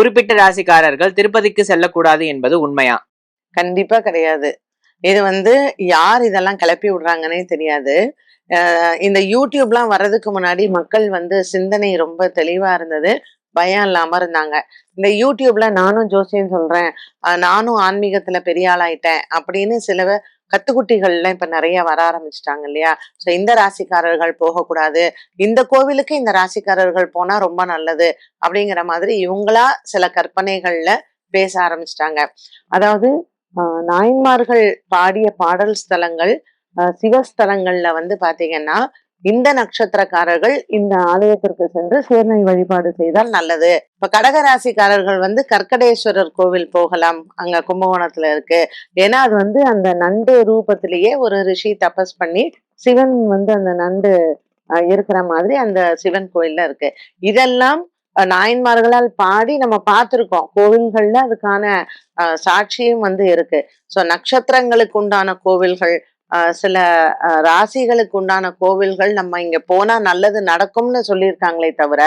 குறிப்பிட்ட ராசிக்காரர்கள் திருப்பதிக்கு செல்லக்கூடாது என்பது உண்மையா? கண்டிப்பா கிடையாது. இது வந்து யார் இதெல்லாம் கிளப்பி விடுறாங்கன்னே தெரியாது. இந்த யூடியூப்லாம் வர்றதுக்கு முன்னாடி மக்கள் வந்து சிந்தனை ரொம்ப தெளிவா இருந்தது. பயம் இல்லாம இருந்தாங்க. இந்த யூடியூப்ல நானும் ஜோசியம் சொல்றேன். நானும் ஆன்மீகத்துல பெரிய ஆளாயிட்டேன் அப்படின்னு சில கத்துக்குட்டிகள்லாம் இப்ப நிறைய வர ஆரம்பிச்சிட்டாங்க இல்லையா? ஸோ இந்த ராசிக்காரர்கள் போகக்கூடாது. இந்த கோவிலுக்கு இந்த ராசிக்காரர்கள் போனா ரொம்ப நல்லது அப்படிங்கிற மாதிரி இவங்களா சில கற்பனைகள்ல பேச ஆரம்பிச்சிட்டாங்க. அதாவது ஆஹ் நாயன்மார்கள் பாடிய பாடல் ஸ்தலங்கள் சிவஸ்தலங்கள்ல வந்து பாத்தீங்கன்னா இந்த நட்சத்திரக்காரர்கள் இந்த ஆலயத்திற்கு சென்று சேர்னை வழிபாடு செய்தால் நல்லது. இப்ப கடகராசிக்காரர்கள் வந்து கற்கடேஸ்வரர் கோவில் போகலாம். அங்க கும்பகோணத்துல இருக்கு. ஏன்னா அது வந்து அந்த நண்டு ரூபத்திலேயே ஒரு ரிஷி தபஸ் பண்ணி சிவன் வந்து அந்த நண்டு இருக்கிற மாதிரி அந்த சிவன் கோயில்ல இருக்கு. இதெல்லாம் நாயன்மார்களால் பாடி நம்ம பார்த்துருக்கோம். கோவில்கள்ல அதுக்கான சாட்சியும் வந்து இருக்கு. ஸோ நட்சத்திரங்களுக்கு உண்டான கோவில்கள் சில ராசிகளுக்கு உண்டான கோவில்கள் நம்ம இங்க போனா நல்லது நடக்கும்னு சொல்லியிருக்காங்களே தவிர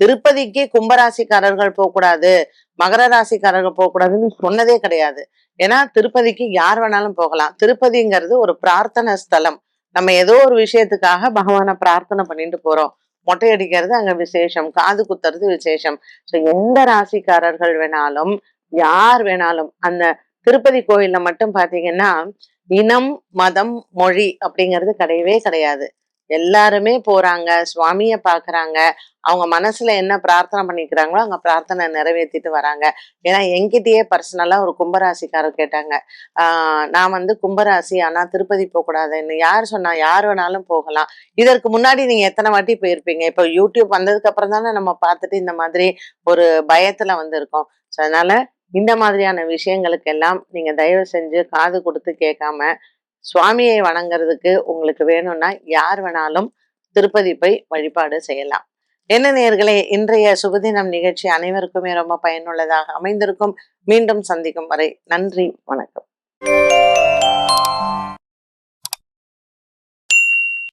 திருப்பதிக்கே கும்பராசிக்காரர்கள் போகக்கூடாது மகர ராசிக்காரர்கள் போகக்கூடாதுன்னு சொன்னதே கிடையாது. ஏன்னா திருப்பதிக்கு யார் வேணாலும் போகலாம். திருப்பதிங்கிறது ஒரு பிரார்த்தனை ஸ்தலம். நம்ம ஏதோ ஒரு விஷயத்துக்காக பகவானை பிரார்த்தனை பண்ணிட்டு போறோம். மொட்டை அடிக்கிறது அங்க விசேஷம் காது குத்துறது விசேஷம். ஸோ எந்த ராசிக்காரர்கள் வேணாலும் யார் வேணாலும் அந்த திருப்பதி கோயில்ல மட்டும் பாத்தீங்கன்னா இனம் மதம் மொழி அப்படிங்கிறது கிடையவே கிடையாது. எல்லாருமே போறாங்க சுவாமிய பாக்குறாங்க அவங்க மனசுல என்ன பிரார்த்தனை பண்ணிக்கிறாங்களோ அவங்க பிரார்த்தனை நிறைவேற்றிட்டு வராங்க. ஏன்னா என்கிட்டயே பர்சனலா ஒரு கும்பராசிக்காரர் கேட்டாங்க. ஆஹ் நான் வந்து கும்பராசி ஆனா திருப்பதி போக கூடாதுன்னு யார் சொன்னா யார் வேணாலும் போகலாம். இதற்கு முன்னாடி நீங்க எத்தனை வாட்டி போயிருப்பீங்க? இப்போ யூடியூப் வந்ததுக்கு அப்புறம் தானே நம்ம பார்த்துட்டு இந்த மாதிரி ஒரு பயத்துல வந்து இருக்கோம். ஸோ அதனால இந்த மாதிரியான விஷயங்களுக்கு எல்லாம் நீங்க தயவு செஞ்சு காது கொடுத்து கேட்காம சுவாமியை வணங்குறதுக்கு உங்களுக்கு வேணும்னா யார் வேணாலும் திருப்பதி போய் வழிபாடு செய்யலாம். என்ன நேர்களே இன்றைய சுபதினம் நிகழ்ச்சி அனைவருக்குமே ரொம்ப பயனுள்ளதாக அமைந்திருக்கும். மீண்டும் சந்திக்கும் வரை நன்றி வணக்கம்.